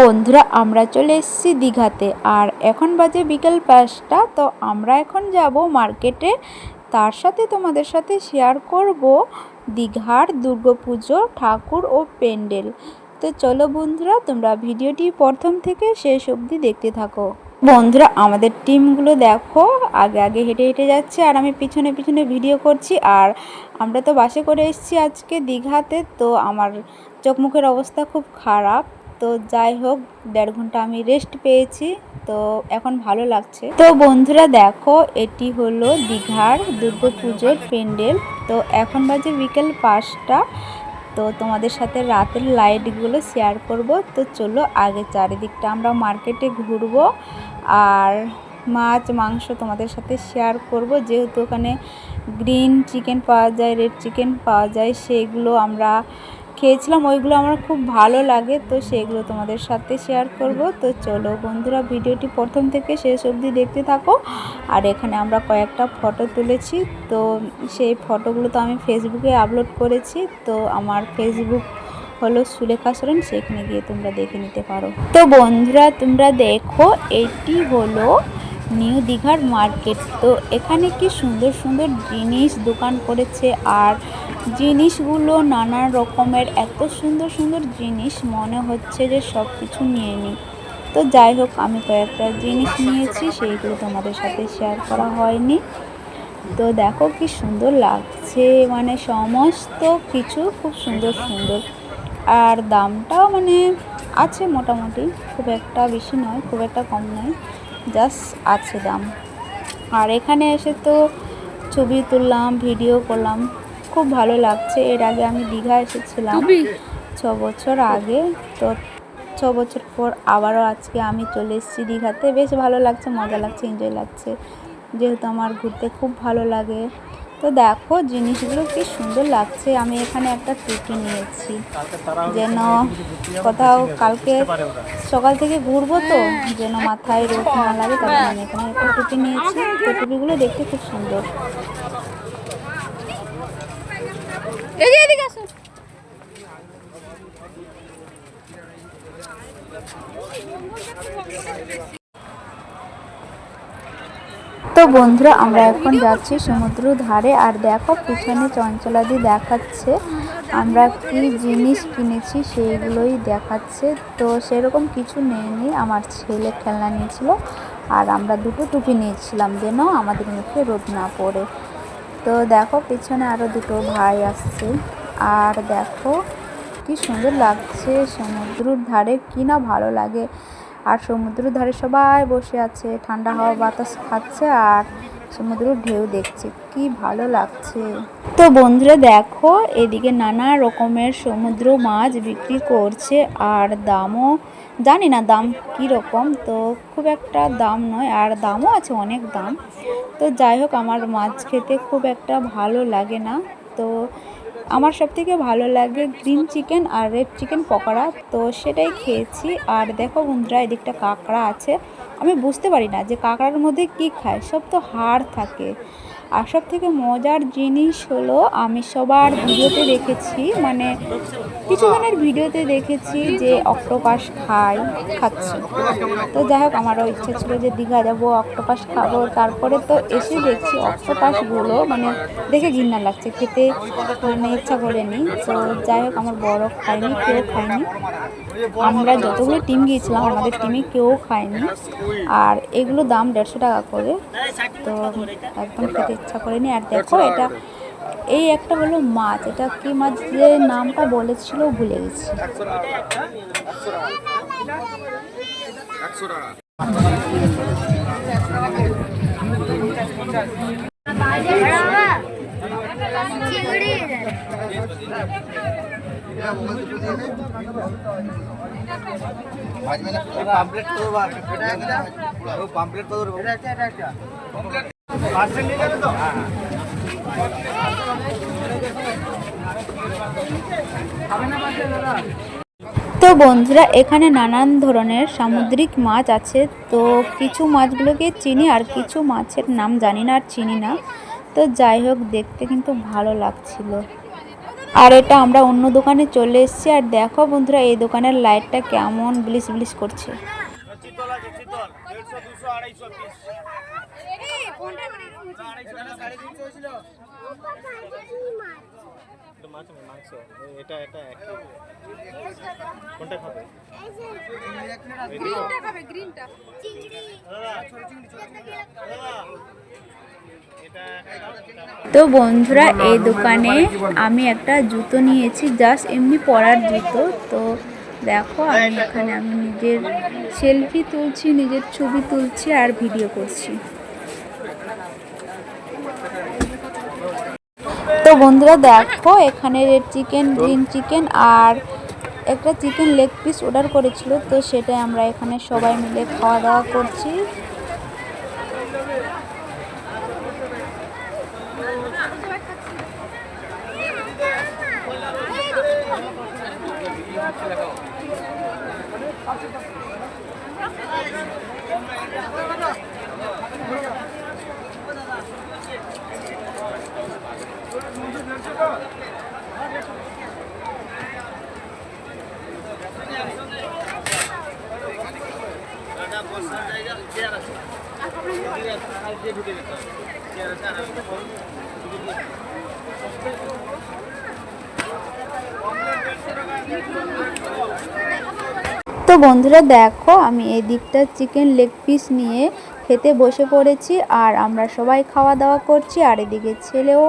বন্ধুরা, আমরা চলে এসেছি দীঘাতে। আর এখন বাজে বিকেল পাঁচটা, তো আমরা এখন যাব মার্কেটে। তার সাথে তোমাদের সাথে শেয়ার করব দীঘার দুর্গাপুজো, ঠাকুর ও প্যান্ডেল। তো চলো বন্ধুরা, তোমরা ভিডিওটি প্রথম থেকে শেষ অবধি দেখতে থাকো। বন্ধুরা, আমাদের টিমগুলো দেখো, আগে আগে হেঁটে হেঁটে যাচ্ছে, আর আমি পিছনে পিছনে ভিডিও করছি। আর আমরা তো বাসে করে এসেছি আজকে দীঘাতে, তো আমার চোখ মুখের অবস্থা খুব খারাপ। তো যাই হোক, দেড় ঘণ্টা আমি রেস্ট পেয়েছি, তো এখন ভালো লাগছে। তো বন্ধুরা দেখো, এটি হলো দীঘার দুর্গাপুজোর প্যান্ডেল। তো এখন বাজে বিকেল পাঁচটা, তো তোমাদের সাথে রাতের লাইটগুলো শেয়ার করব। তো চলো, আগে চারিদিকটা আমরা মার্কেটে ঘুরবো, আর মাছ, মাংস তোমাদের সাথে শেয়ার করব। যেহেতু ওখানে গ্রিন চিকেন পাওয়া যায় রেড চিকেন পাওয়া যায়, সেগুলো আমরা খেয়েছিলাম, ওইগুলো আমার খুব ভালো লাগে, তো সেগুলো তোমাদের সাথে শেয়ার করব। তো চলো বন্ধুরা, ভিডিওটি প্রথম থেকে শেষ অবধি দেখতে থাকো। আর এখানে আমরা কয়েকটা ফটো তুলেছি, তো সেই ফটোগুলো তো আমি ফেসবুকে আপলোড করেছি, তো আমার ফেসবুক হলো সুলেখা সরেন, সেখানে গিয়ে তোমরা দেখে নিতে পারো। তো বন্ধুরা, তোমরা দেখো, এটি হলো নিউ দীঘার মার্কেট। তো এখানে কি সুন্দর সুন্দর জিনিস দোকান করেছে আর জিনিসগুলো নানা রকমের এত সুন্দর সুন্দর জিনিস মনে হচ্ছে যে সব কিছু নিয়ে নিই তো যাই হোক, আমি কয়েকটা জিনিস নিয়েছি, সেইগুলো তোমাদের সাথে শেয়ার করা হয়নি। তো দেখো কি সুন্দর লাগছে মানে সমস্ত কিছু খুব সুন্দর সুন্দর। আর দামটাও মানে আছে মোটামুটি, খুব একটা বেশি নয়, খুব একটা কম নয়। জাস্ট আছে দাম। আর এখানে এসে তো ছবি তুললাম ভিডিও করলাম। খুব ভালো লাগছে। এর আগে আমি দীঘা এসেছিলাম ছ বছর আগে। তো ছ বছর পর আবারও আজকে আমি চলে এসেছি দীঘাতে। বেশ ভালো লাগছে মজা লাগছে এনজয় লাগছে। যেহেতু আমার ঘুরতে খুব ভালো লাগে। তো দেখো জিনিসগুলো কি সুন্দর লাগছে। আমি এখানে একটা টুপি নিয়েছি। যেন কোথাও কালকে সকাল থেকে ঘুরবো তো যেন মাথায় রোদ না লাগে জন্য আমি এখানে একটা টুপি নিয়েছি। তো টুপিগুলো দেখতে খুব সুন্দর। এদিকে আসুন তো বন্ধুরা, আমরা এখন যাচ্ছি সমুদ্র ধারে আর দেখো, পিছনে চঞ্চলাদি দেখাচ্ছে। আমরা কি জিনিস কিনেছি সেইগুলোই দেখাচ্ছে। তো সেরকম কিছু নেয়নি আমার ছেলে খেলনা নিয়েছিল আর আমরা দুটো টুপি নিয়েছিলাম, যেন আমাদের মুখে রোদ না পড়ে। তো দেখো, পিছনে আরও দুটো ভাই আসছে। আর দেখো, কি সুন্দর লাগছে সমুদ্রের ধারে কি না ভালো লাগে। আর সমুদ্রের ধারে সবাই বসে আছে। ঠান্ডা হাওয়া, বাতাস খাচ্ছে আর সমুদ্রের ঢেউ দেখছে। কি ভালো লাগছে। তো বন্ধুরা দেখো, এদিকে নানা রকমের সমুদ্র মাছ বিক্রি করছে আর দামও, জানি না দাম রকম তো খুব একটা দাম নয়, আর দামও আছে অনেক দাম। তো যাই হোক, আমার মাছ খেতে খুব একটা ভালো লাগে না। তো আমার সব থেকে ভালো লাগে গ্রিন চিকেন আর রেড চিকেন পকোড়া। তো সেটাই খেয়েছি। আর দেখো বন্ধুরা, এদিকটা কাঁকড়া আছে। আমি বুঝতে পারি না যে কাঁকড়ার মধ্যে কি খায়, সব তো হাড় থাকে। আর সব থেকে মজার জিনিস হলো আমি সবার ভিডিওতে দেখেছি মানে কিছুজনের ভিডিওতে দেখেছি যে অক্টোপাস খায়, খাচ্ছে। তো যাই হোক, আমারও ইচ্ছা ছিল যে দীঘা যাব, অক্টোপাস খাব। তারপরে তো এসে দেখছি অক্টোপাসগুলো মানে দেখে ঘৃণা লাগছে, খেতে মানে ইচ্ছা করেনি। তো যাই হোক, আমার বড় খায়নি, কেউ খায়নি। আমরা যতগুলো টিম গিয়েছিলাম, আমাদের টিমে কেউ খায়নি। আর এগুলো দাম দেড়শো টাকা করে। তো একদম খেতে ইচ্ছা করেনি আর দেখো এটা এই একটা হলো মাছ এটা কি মাছ যে নামটা বলেছিল ভুলে গেছি। পাম্পলেট ও পাম্পলেট তো তো বন্ধুরা, এখানে নানান ধরনের সামুদ্রিক মাছ আছে। তো কিছু মাছগুলোকে চিনি আর কিছু মাছের নাম জানি না আর চিনি না। তো যাই হোক, দেখতে কিন্তু ভালো লাগছিল। আর এটা আমরা অন্য দোকানে চলে এসেছি। আর দেখো বন্ধুরা, এই দোকানের লাইটটা কেমন ব্লিস ব্লিস করছে। মাছ মাংস এটা এটা কোনটা খাবে তো বন্ধুরা এই দোকানে আমি একটা জুতো নিয়েছি জাস্ট এমনি পরার জুতো। তো দেখো আমি এখানে আমি নিজের সেলফি তুলছি নিজের ছবি তুলছি আর ভিডিও করছি তো বন্ধুরা দেখো, এখানে রেড চিকেন গ্রিন চিকেন আর একটা চিকেন লেগ পিস অর্ডার করেছিল, তো সেটাই আমরা এখানে সবাই মিলে খাওয়া দাওয়া করছি। তো বন্ধুরা দেখো, আমি এই দিকটা চিকেন লেগ পিস নিয়ে খেতে বসে পড়েছি আর আমরা সবাই খাওয়া দাওয়া করছি আর এদিকে ছেলেও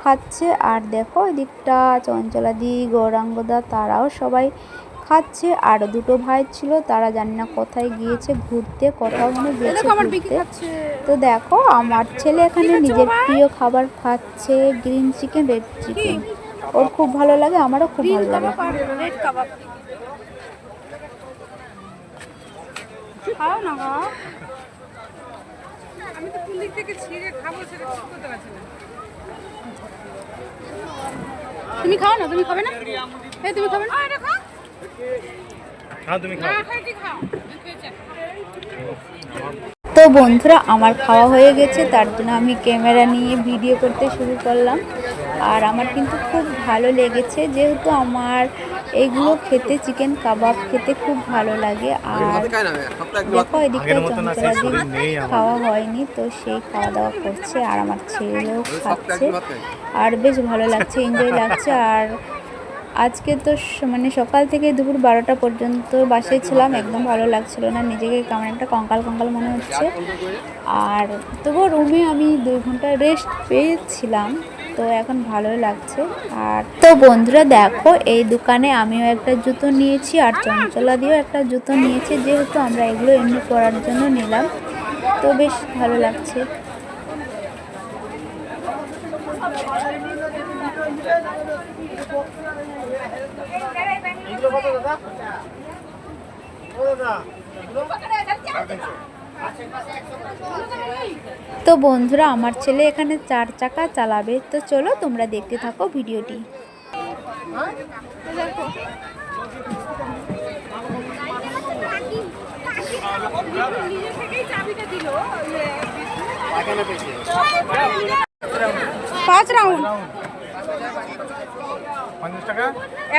খাচ্ছে। আর দেখো, এদিকটা চঞ্চলাদি, গৌরাঙ্গদা, তারাও সবাই খাচ্ছে আর দুটো ভাই ছিল তারা জানি না কোথায় গিয়েছে ঘুরতে কোথাও মানে গেছে ঘুরতে। তো দেখো আমার ছেলে এখানে নিজের প্রিয় খাবার খাচ্ছে গ্রিন চিকেন রেড চিকেন ওর খুব ভালো লাগে আমারও খুব ভালো লাগে। খাও না আমি তো কোন দিক থেকে ছিঁড়ে খাব সেটা ঠিক করতে পারছি না। তুমি খাও না তুমি খাবে না? এই তুমি খাবে না? এটা খাও হ্যাঁ তো বন্ধুরা আমার খাওয়া হয়ে গেছে তার জন্য আমি ক্যামেরা নিয়ে ভিডিও করতে শুরু করলাম। আর আমার কিন্তু খুব ভালো লেগেছে যেহেতু আমার এইগুলো খেতে চিকেন কাবাব খেতে খুব ভালো লাগে। আর দেখো এদিকটা চঞ্চলাদি। খাওয়া হয়নি তো সেই খাওয়া দাওয়া করছে আর আমার ছেলেও খাচ্ছে। আর বেশ ভালো লাগছে এনজয় লাগছে আর আজকে তো মানে সকাল থেকে দুপুর বারোটা পর্যন্ত বাসায় ছিলাম, একদম ভালো লাগছিল না, নিজেকে কেমন একটা কঙ্কাল কঙ্কাল মনে হচ্ছে। আর তবুও রুমে আমি দুই ঘণ্টা রেস্ট পেয়েছিলাম, তো এখন ভালোই লাগছে। আর তো বন্ধুরা, দেখো, এই দোকানে আমিও একটা জুতো নিয়েছি, আর চঞ্চলা দিয়েও একটা জুতো নিয়েছি, যেহেতু আমরা এগুলো এমনি পরার জন্য নিলাম, তো বেশ ভালো লাগছে এগুলো কত দাদা ও দাদা তো বন্ধুরা আমার ছেলে এখানে চার চাকা চালাবে। তো চলো তোমরা দেখতে থাকো ভিডিওটি। পাঁচ রাউন্ড।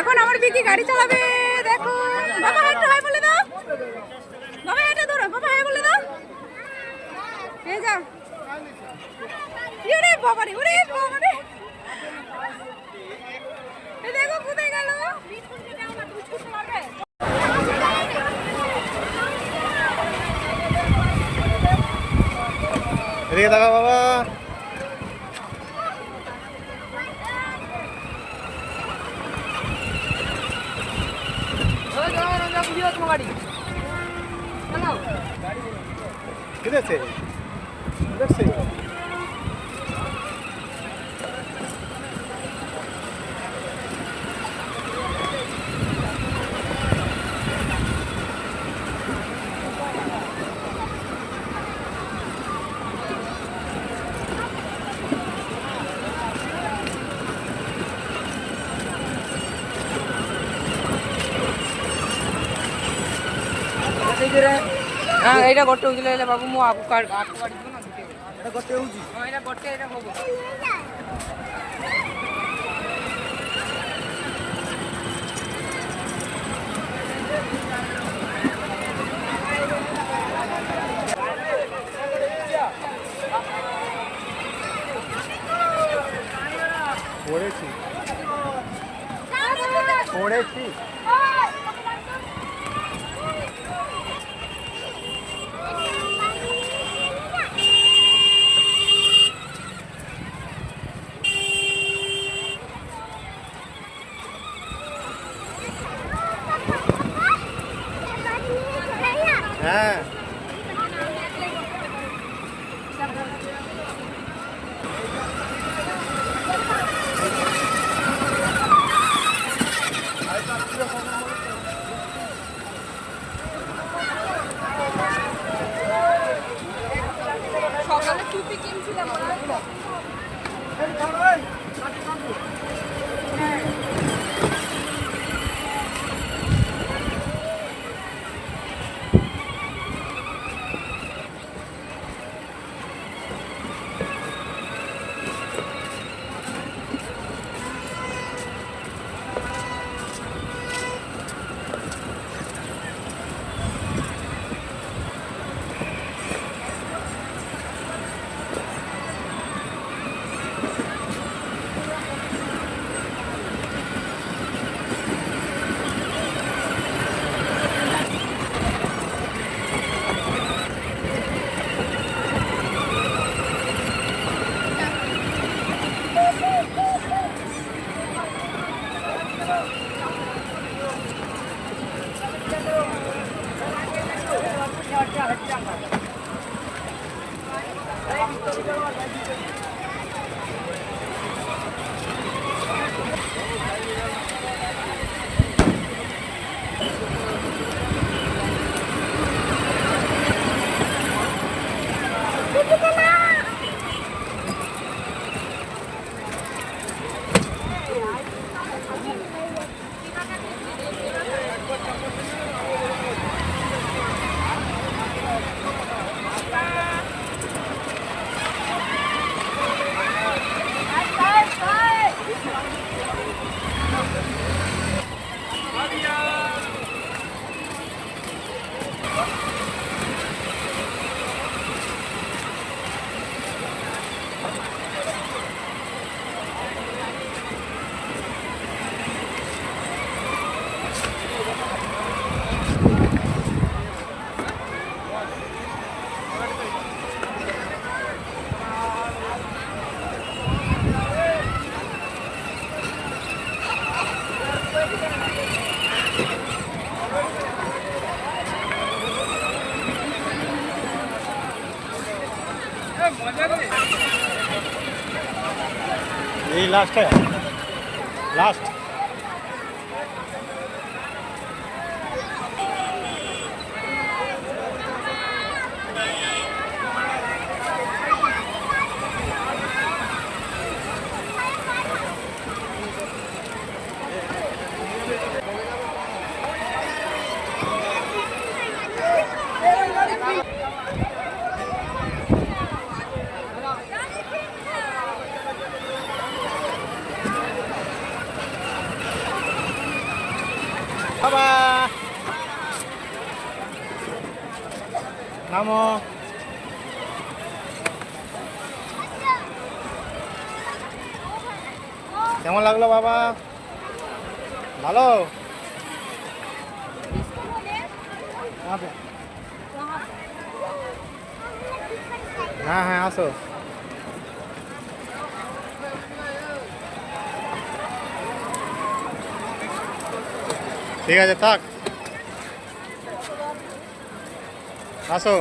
এখন আমার বিকি গাড়ি চালাবে। দেখো বাবা বলে দাও বাবা। এটা ধরো দাও এই যা ওরে বাবা রে ওরে দেখো দেখো গাড়ি কেটেছে? ହଁ ଏଇଟା ଗୋଟେ ହେଉଛି ହେଲେ ବାବୁ ମୁଁ ଆଗକୁ ଆଗକୁ କାଢ଼ିବୁ ନା ଏଇଟା ଗୋଟେ ହେଉଛି ହଁ ଏଇଟା ଗୋଟେ ଏଇଟା ହବ পড়েছি পড়েছি সকালে यही लास्ट है। लास्ट বাবা। নামো। কেমন লাগল বাবা? ভালো? হ্যাঁ হ্যাঁ আসো। ঠিক আছে থাক। আসো।